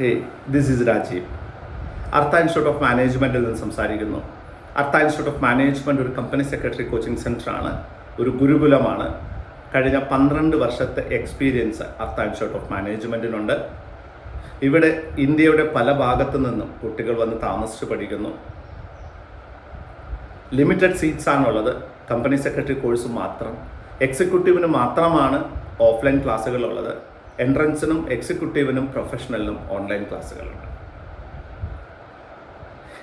Hey this is Rajeev Artha institute of മാനേജ്മെന്റിൽ നിന്ന് സംസാരിക്കുന്നു. അർത്ത ഇൻസ്റ്റിറ്റ്യൂട്ട് ഓഫ് മാനേജ്മെന്റ് ഒരു കമ്പനി സെക്രട്ടറി കോച്ചിങ് സെന്ററാണ് ഒരു ഗുരുകുലമാണ്. കഴിഞ്ഞ പന്ത്രണ്ട് വർഷത്തെ എക്സ്പീരിയൻസ് അർത്ത ഇൻസ്റ്റിറ്റ്യൂട്ട് ഓഫ് മാനേജ്മെന്റിനുണ്ട് ഇവിടെ ഇന്ത്യയുടെ പല ഭാഗത്തു നിന്നും കുട്ടികൾ വന്ന് താമസിച്ച് പഠിക്കുന്നു. ലിമിറ്റഡ് സീറ്റ്സ് ആണുള്ളത്. കമ്പനി സെക്രട്ടറി കോഴ്സ് മാത്രം. എക്സിക്യൂട്ടീവിന് മാത്രമാണ് ഓഫ്ലൈൻ ക്ലാസ്സുകളുള്ളത് എൻട്രൻസിനും എക്സിക്യൂട്ടീവിനും പ്രൊഫഷണലിനും ഓൺലൈൻ ക്ലാസ്സുകളുണ്ട്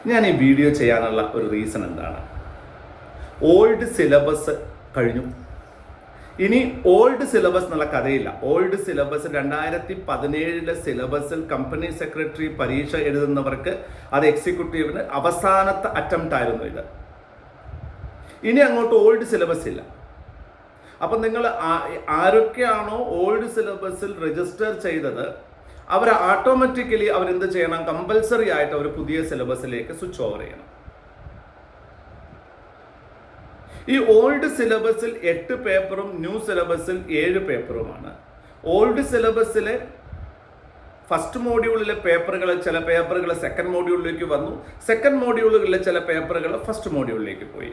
ഞാൻ ഈ വീഡിയോ ചെയ്യാനുള്ള ഒരു റീസൺ എന്താണ്? ഓൾഡ് സിലബസ് കഴിഞ്ഞു. ഇനി ഓൾഡ് സിലബസ് എന്നുള്ള കഥയില്ല. ഓൾഡ് സിലബസ് രണ്ടായിരത്തി പതിനേഴിലെ സിലബസിൽ കമ്പനി സെക്രട്ടറി പരീക്ഷ എഴുതുന്നവർക്ക് അത് എക്സിക്യൂട്ടീവിന് അവസാനത്തെ അറ്റംപ്റ്റ് ആയിരുന്നു ഇത്. ഇനി അങ്ങോട്ട് ഓൾഡ് സിലബസ് ഇല്ല. അപ്പം നിങ്ങൾ ആരൊക്കെയാണോ ഓൾഡ് സിലബസിൽ രജിസ്റ്റർ ചെയ്തത് അവർ ഓട്ടോമാറ്റിക്കലി അവരെന്ത് ചെയ്യണം? കമ്പൽസറി ആയിട്ട് അവർ പുതിയ സിലബസിലേക്ക് സ്വിച്ച് ഓവർ ചെയ്യണം. ഈ ഓൾഡ് സിലബസിൽ എട്ട് പേപ്പറും ന്യൂ സിലബസിൽ ഏഴ് പേപ്പറുമാണ് ഓൾഡ് സിലബസിലെ ഫസ്റ്റ് മോഡ്യൂളിലെ പേപ്പറുകൾ ചില പേപ്പറുകൾ സെക്കൻഡ് മോഡ്യൂളിലേക്ക് വന്നു. സെക്കൻഡ് മോഡ്യൂളുകളിലെ ചില പേപ്പറുകൾ ഫസ്റ്റ് മോഡ്യൂളിലേക്ക് പോയി.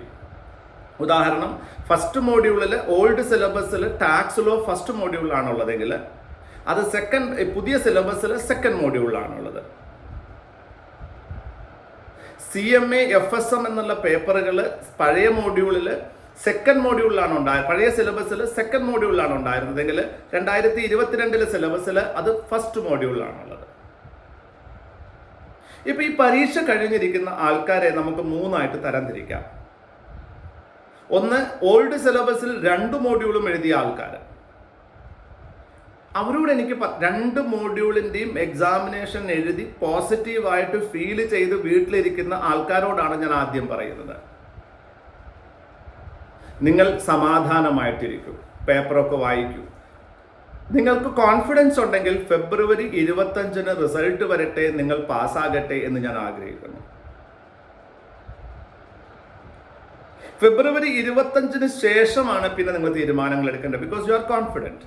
ഉദാഹരണം ഫസ്റ്റ് മോഡ്യൂളിൽ ഓൾഡ് സിലബസിൽ ടാക്സ് ലോ ഫസ്റ്റ് മോഡ്യൂളിലാണുള്ളതെങ്കിൽ അത് സെക്കൻഡ് പുതിയ സിലബസിൽ second മോഡ്യൂളിലാണുള്ളത് C M A F S M എന്നുള്ള പേപ്പറുകൾ പഴയ മോഡ്യൂളിൽ സെക്കൻഡ് മോഡ്യൂളിലാണ് ഉണ്ടായത് പഴയ സിലബസിൽ സെക്കൻഡ് മോഡ്യൂളിലാണ് ഉണ്ടായിരുന്നതെങ്കിൽ രണ്ടായിരത്തി ഇരുപത്തിരണ്ടിലെ സിലബസിൽ അത് ഫസ്റ്റ് മോഡ്യൂളിലാണുള്ളത് ഇപ്പൊ ഈ പരീക്ഷ കഴിഞ്ഞിരിക്കുന്ന ആൾക്കാരെ നമുക്ക് മൂന്നായിട്ട് തരംതിരിക്കാം. ഒന്ന് ഓൾഡ് സിലബസിൽ രണ്ട് മോഡ്യൂളും എഴുതിയ ആൾക്കാർ അവരോട് എനിക്ക് രണ്ട് മോഡ്യൂളിന്റെയും എക്സാമിനേഷൻ എഴുതി പോസിറ്റീവായിട്ട് ഫീൽ ചെയ്ത് വീട്ടിലിരിക്കുന്ന ആൾക്കാരോടാണ് ഞാൻ ആദ്യം പറയുന്നത്. നിങ്ങൾ സമാധാനമായിട്ടിരിക്കും. പേപ്പറൊക്കെ വായിക്കൂ. നിങ്ങൾക്ക് കോൺഫിഡൻസ് ഉണ്ടെങ്കിൽ ഫെബ്രുവരി ഇരുപത്തഞ്ചിന് റിസൾട്ട് വരട്ടെ നിങ്ങൾ പാസ്സാകട്ടെ എന്ന് ഞാൻ ആഗ്രഹിക്കുന്നു. ഫെബ്രുവരി ഇരുപത്തഞ്ചിന് ശേഷമാണ് പിന്നെ നിങ്ങൾ തീരുമാനങ്ങൾ എടുക്കേണ്ടത്. ബിക്കോസ് യു ആർ കോൺഫിഡന്റ്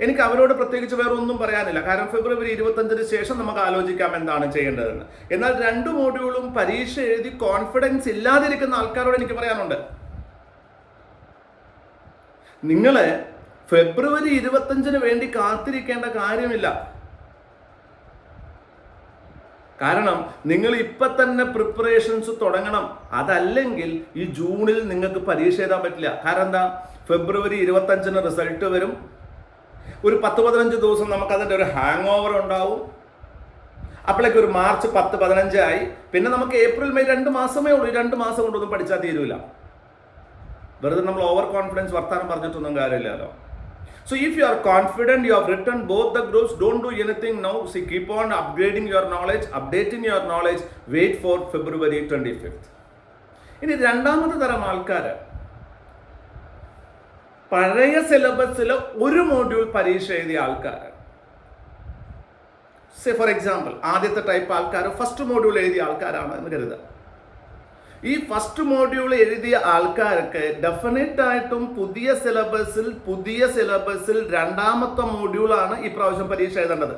എനിക്ക് അവരോട് പ്രത്യേകിച്ച് വേറെ ഒന്നും പറയാനില്ല. കാരണം ഫെബ്രുവരി ഇരുപത്തഞ്ചിന് ശേഷം നമുക്ക് ആലോചിക്കാം എന്താണ് ചെയ്യേണ്ടതെന്ന്. എന്നാൽ രണ്ട് മോഡ്യൂളും പരീക്ഷ എഴുതി കോൺഫിഡൻസ് ഇല്ലാതിരിക്കുന്ന ആൾക്കാരോട് എനിക്ക് പറയാനുണ്ട്. നിങ്ങളെ ഫെബ്രുവരി ഇരുപത്തഞ്ചിന് വേണ്ടി കാത്തിരിക്കേണ്ട കാര്യമില്ല. കാരണം നിങ്ങൾ ഇപ്പൊ തന്നെ പ്രിപ്പറേഷൻസ് തുടങ്ങണം. അതല്ലെങ്കിൽ ഈ ജൂണിൽ നിങ്ങൾക്ക് പരീക്ഷ എഴുതാൻ പറ്റില്ല. കാരണം എന്താ? ഫെബ്രുവരി ഇരുപത്തഞ്ചിന് റിസൾട്ട് വരും. ഒരു പത്ത് പതിനഞ്ച് ദിവസം നമുക്ക് അതിന്റെ ഒരു ഹാങ് ഓവർ ഉണ്ടാവും. അപ്പോഴേക്ക് ഒരു മാർച്ച് പത്ത് പതിനഞ്ചായി പിന്നെ നമുക്ക് ഏപ്രിൽ മെയ് രണ്ട് മാസമേ ഉള്ളൂ. ഈ രണ്ട് മാസം കൊണ്ടൊന്നും പഠിച്ചാൽ തീരൂല. വെറുതെ നമ്മൾ ഓവർ കോൺഫിഡൻസ് വർത്താനം പറഞ്ഞിട്ടൊന്നും കാര്യമില്ലല്ലോ. If you are confident you have written both the groups don't do anything now see keep on upgrading your knowledge updating your knowledge wait for February twenty fifth ഇനി രണ്ടാമത്തെ തരം ആൾക്കാർ പഴയ സിലബസിൽ ഒരു മോഡ്യൂൾ പരീക്ഷ എഴുതിയ ആൾക്കാർ സെ ഫോർ എക്സാമ്പിൾ ആദ്യത്തെ ടൈപ്പ് ആൾക്കാർ ഫസ്റ്റ് മോഡ്യൂൾ എഴുതിയ ആൾക്കാരാണ് എന്ന് കരുതുക. ഈ ഫസ്റ്റ് മോഡ്യൂൾ എഴുതിയ ആൾക്കാർക്ക് ഡെഫിനറ്റ് ആയിട്ടും പുതിയ സിലബസിൽ പുതിയ സിലബസിൽ രണ്ടാമത്തെ മോഡ്യൂളാണ് ഈ പ്രാവശ്യം പരീക്ഷ എഴുതേണ്ടത്.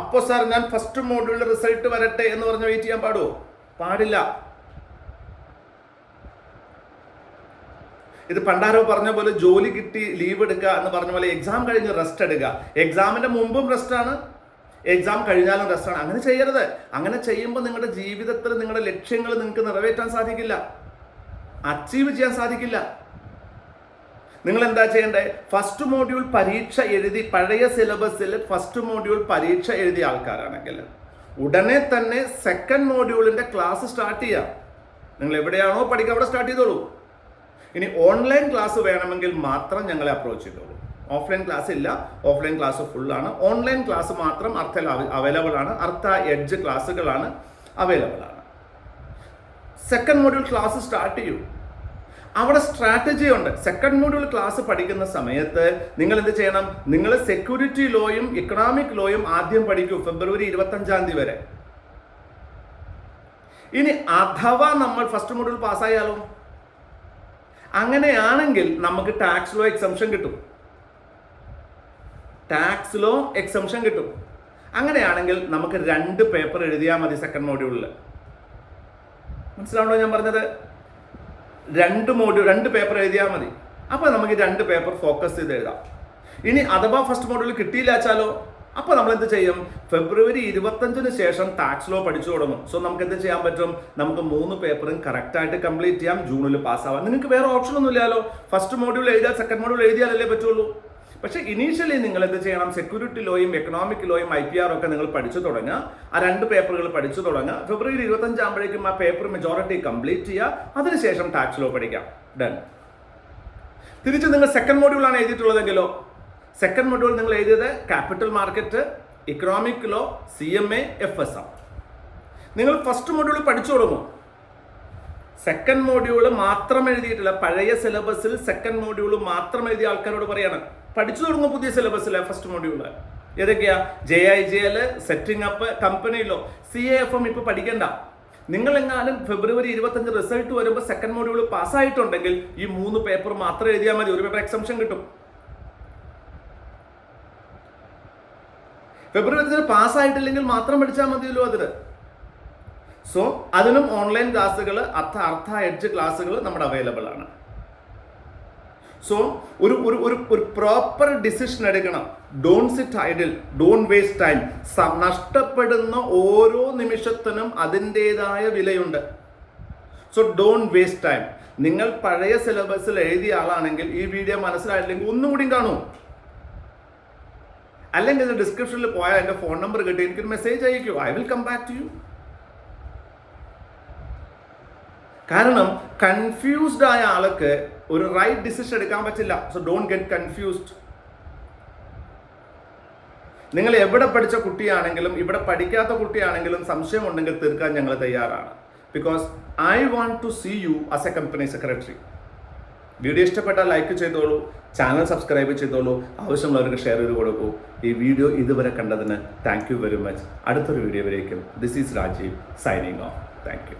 അപ്പോൾ സാർ ഞാൻ ഫസ്റ്റ് മോഡ്യൂളിൽ റിസൾട്ട് വരട്ടെ എന്ന് പറഞ്ഞ് വെയിറ്റ് ചെയ്യാൻ പാടുമോ പാടില്ല. ഇത് പണ്ടാരോ പറഞ്ഞ പോലെ ജോലി കിട്ടി ലീവ് എടുക്കുക എന്ന് പറഞ്ഞ പോലെ എക്സാം കഴിഞ്ഞ് റെസ്റ്റ് എടുക്കുക. എക്സാമിന്റെ മുമ്പും റെസ്റ്റ് ആണ്. എക്സാം കഴിഞ്ഞാലും റെസ്റ്റാണ് അങ്ങനെ ചെയ്യരുത്. അങ്ങനെ ചെയ്യുമ്പോൾ നിങ്ങളുടെ ജീവിതത്തിൽ നിങ്ങളുടെ ലക്ഷ്യങ്ങൾ നിങ്ങൾക്ക് നിറവേറ്റാൻ സാധിക്കില്ല. അച്ചീവ് ചെയ്യാൻ സാധിക്കില്ല. നിങ്ങൾ എന്താ ചെയ്യേണ്ടത് ഫസ്റ്റ് മോഡ്യൂൾ പരീക്ഷ എഴുതി പഴയ സിലബസിൽ ഫസ്റ്റ് മോഡ്യൂൾ പരീക്ഷ എഴുതിയ ആൾക്കാരാണെങ്കിൽ ഉടനെ തന്നെ സെക്കൻഡ് മോഡ്യൂളിന്റെ ക്ലാസ് സ്റ്റാർട്ട് ചെയ്യാം. നിങ്ങൾ എവിടെയാണോ പഠിക്കുക അവിടെ സ്റ്റാർട്ട് ചെയ്തോളൂ. ഇനി ഓൺലൈൻ ക്ലാസ് വേണമെങ്കിൽ മാത്രം ഞങ്ങളെ അപ്രോച്ച് ചെയ്തോളൂ. ഓഫ്ലൈൻ ക്ലാസ് ഇല്ല. ഓഫ്ലൈൻ ക്ലാസ് ഫുള്ളാണ് ഓൺലൈൻ ക്ലാസ് മാത്രം അർത്ഥ അവൈലബിൾ ആണ്. അർത്ഥ എഡ്ജ് ക്ലാസ്സുകളാണ് അവൈലബിൾ ആണ്. സെക്കൻഡ് മോഡ്യൂൾ ക്ലാസ് സ്റ്റാർട്ട് ചെയ്യൂ. അവിടെ സ്ട്രാറ്റജി ഉണ്ട്. സെക്കൻഡ് മോഡ്യൂൾ ക്ലാസ് പഠിക്കുന്ന സമയത്ത് നിങ്ങൾ എന്ത് ചെയ്യണം? നിങ്ങൾ സെക്യൂരിറ്റി ലോയും ഇക്കണോമിക് ലോയും ആദ്യം പഠിക്കൂ. ഫെബ്രുവരി ഇരുപത്തഞ്ചാം തീയതി വരെ. ഇനി അഥവാ നമ്മൾ ഫസ്റ്റ് മോഡ്യൂൾ പാസ്സായാലോ അങ്ങനെയാണെങ്കിൽ നമുക്ക് ടാക്സ് ലോ എക്സംഷൻ കിട്ടും. ടാക്സ് ലോ എക്സംഷൻ കിട്ടും. അങ്ങനെയാണെങ്കിൽ നമുക്ക് രണ്ട് പേപ്പർ എഴുതിയാൽ മതി സെക്കൻഡ് മോഡ്യൂളിൽ മനസ്സിലാവണോ ഞാൻ പറഞ്ഞത്? രണ്ട് മോഡ്യൂൾ രണ്ട് പേപ്പർ എഴുതിയാൽ മതി. അപ്പോൾ നമുക്ക് രണ്ട് പേപ്പർ ഫോക്കസ് ചെയ്ത് എഴുതാം. ഇനി അഥവാ ഫസ്റ്റ് മോഡ്യൂൾ കിട്ടിയില്ല വെച്ചാലോ? അപ്പോൾ നമ്മൾ എന്ത് ചെയ്യും? ഫെബ്രുവരി ഇരുപത്തഞ്ചിന് ശേഷം ടാക്സ് ലോ പഠിച്ചു തുടങ്ങും. സോ നമുക്ക് എന്ത് ചെയ്യാൻ പറ്റും? നമുക്ക് മൂന്ന് പേപ്പറും കറക്റ്റായിട്ട് കംപ്ലീറ്റ് ചെയ്യാം. ജൂണിൽ പാസ്സാവാം നിങ്ങൾക്ക് വേറെ ഓപ്ഷൻ ഒന്നും ഇല്ലല്ലോ ഫസ്റ്റ് മോഡ്യൂൾ എഴുതിയാൽ സെക്കൻഡ് മോഡ്യൂൾ എഴുതിയാലല്ലേ പറ്റുള്ളൂ. പക്ഷേ ഇനീഷ്യലി നിങ്ങൾ എന്ത് ചെയ്യണം സെക്യൂരിറ്റി ലോയും എക്കണോമിക് ലോയും ഐ പി ആറും ഒക്കെ നിങ്ങൾ പഠിച്ചു തുടങ്ങുക. ആ രണ്ട് പേപ്പറുകൾ പഠിച്ചു തുടങ്ങുക. ഫെബ്രുവരി ഇരുപത്തഞ്ചാകുമ്പോഴേക്കും ആ പേപ്പർ മെജോറിറ്റി കംപ്ലീറ്റ് ചെയ്യുക. അതിനുശേഷം ടാക്സ് ലോ പഠിക്കാം ഡൺ തിരിച്ച് നിങ്ങൾ സെക്കൻഡ് മോഡ്യൂളാണ് എഴുതിയിട്ടുള്ളതെങ്കിലോ? സെക്കൻഡ് മൊഡ്യൂൾ നിങ്ങൾ എഴുതിയത് capital market economic law C M A F S R നിങ്ങൾ ഫസ്റ്റ് മൊഡ്യൂൾ പഠിച്ചു തുടങ്ങും. സെക്കൻഡ് മോഡ്യൂൾ മാത്രം എഴുതിയിട്ടില്ല. പഴയ സിലബസിൽ സെക്കൻഡ് മോഡ്യൂൾ മാത്രം എഴുതിയ ആൾക്കാരോട് പറയാണ്. പഠിച്ചു തുടങ്ങും പുതിയ സിലബസിലെ ഫസ്റ്റ് മോഡ്യൂൾ ഏതൊക്കെയാ? J I J L setting up കമ്പനിയിലോ C A F M ഇപ്പൊ പഠിക്കണ്ട. നിങ്ങൾ എങ്ങാനും ഫെബ്രുവരി ഇരുപത്തഞ്ച് റിസൾട്ട് വരുമ്പോൾ സെക്കൻഡ് മോഡ്യൂൾ പാസ്സായിട്ടുണ്ടെങ്കിൽ ഈ മൂന്ന് പേപ്പർ മാത്രം എഴുതിയാൽ മതി. ഒരു പേപ്പർ എക്സംഷൻ കിട്ടും. ഫെബ്രുവരി പാസ്സായിട്ടില്ലെങ്കിൽ മാത്രം പഠിച്ചാൽ മതിയല്ലോ അതിന്. സോ അതിനും ഓൺലൈൻ ക്ലാസ്സുകൾ അർത്ഥ അർത്ഥ എഡ്ജ് ക്ലാസ്സുകൾ നമ്മുടെ അവൈലബിൾ ആണ്. സോ ഒരു ഒരു ഒരു ഒരു പ്രോപ്പർ ഡിസിഷൻ എടുക്കണം. Don't sit idle don't waste time നഷ്ടപ്പെടുന്ന ഓരോ നിമിഷത്തിനും അതിന്റെതായ വിലയുണ്ട്. സോ ഡോൺ വേസ്റ്റ് ടൈം നിങ്ങൾ പഴയ സിലബസിൽ എഴുതിയ ആളാണെങ്കിൽ ഈ വീഡിയോ മനസ്സിലായില്ലെങ്കിൽ ഒന്നും കൂടി കാണൂ. അല്ലെങ്കിൽ ഡിസ്ക്രിപ്ഷനിൽ പോയാൽ എന്റെ ഫോൺ നമ്പർ കിട്ടി. എനിക്കൊരു message അയക്കൂ. I will come back to you കാരണം കൺഫ്യൂസ്ഡ് ആയ ആൾക്ക് ഒരു റൈറ്റ് ഡിസിഷൻ എടുക്കാൻ പറ്റില്ല. സോ ഡോണ്ട് ഗെറ്റ് കൺഫ്യൂസ്ഡ് നിങ്ങൾ എവിടെ പഠിച്ച കുട്ടിയാണെങ്കിലും ഇവിടെ പഠിക്കാത്ത കുട്ടിയാണെങ്കിലും സംശയം ഉണ്ടെങ്കിൽ തീർക്കാൻ ഞങ്ങൾ തയ്യാറാണ്. Because I want to see you as a company secretary video ഇഷ്ടപ്പെട്ടാൽ ലൈക്ക് ചെയ്തോളൂ ചാനൽ സബ്സ്ക്രൈബ് ചെയ്തോളൂ ആവശ്യമുള്ളവർക്ക് ഷെയർ ചെയ്ത് കൊടുക്കൂ. ഈ വീഡിയോ ഇതുവരെ കണ്ടതിന് താങ്ക് യു വെരി മച്ച് അടുത്തൊരു വീഡിയോ വരേക്കും this is Rajeev signing off thank you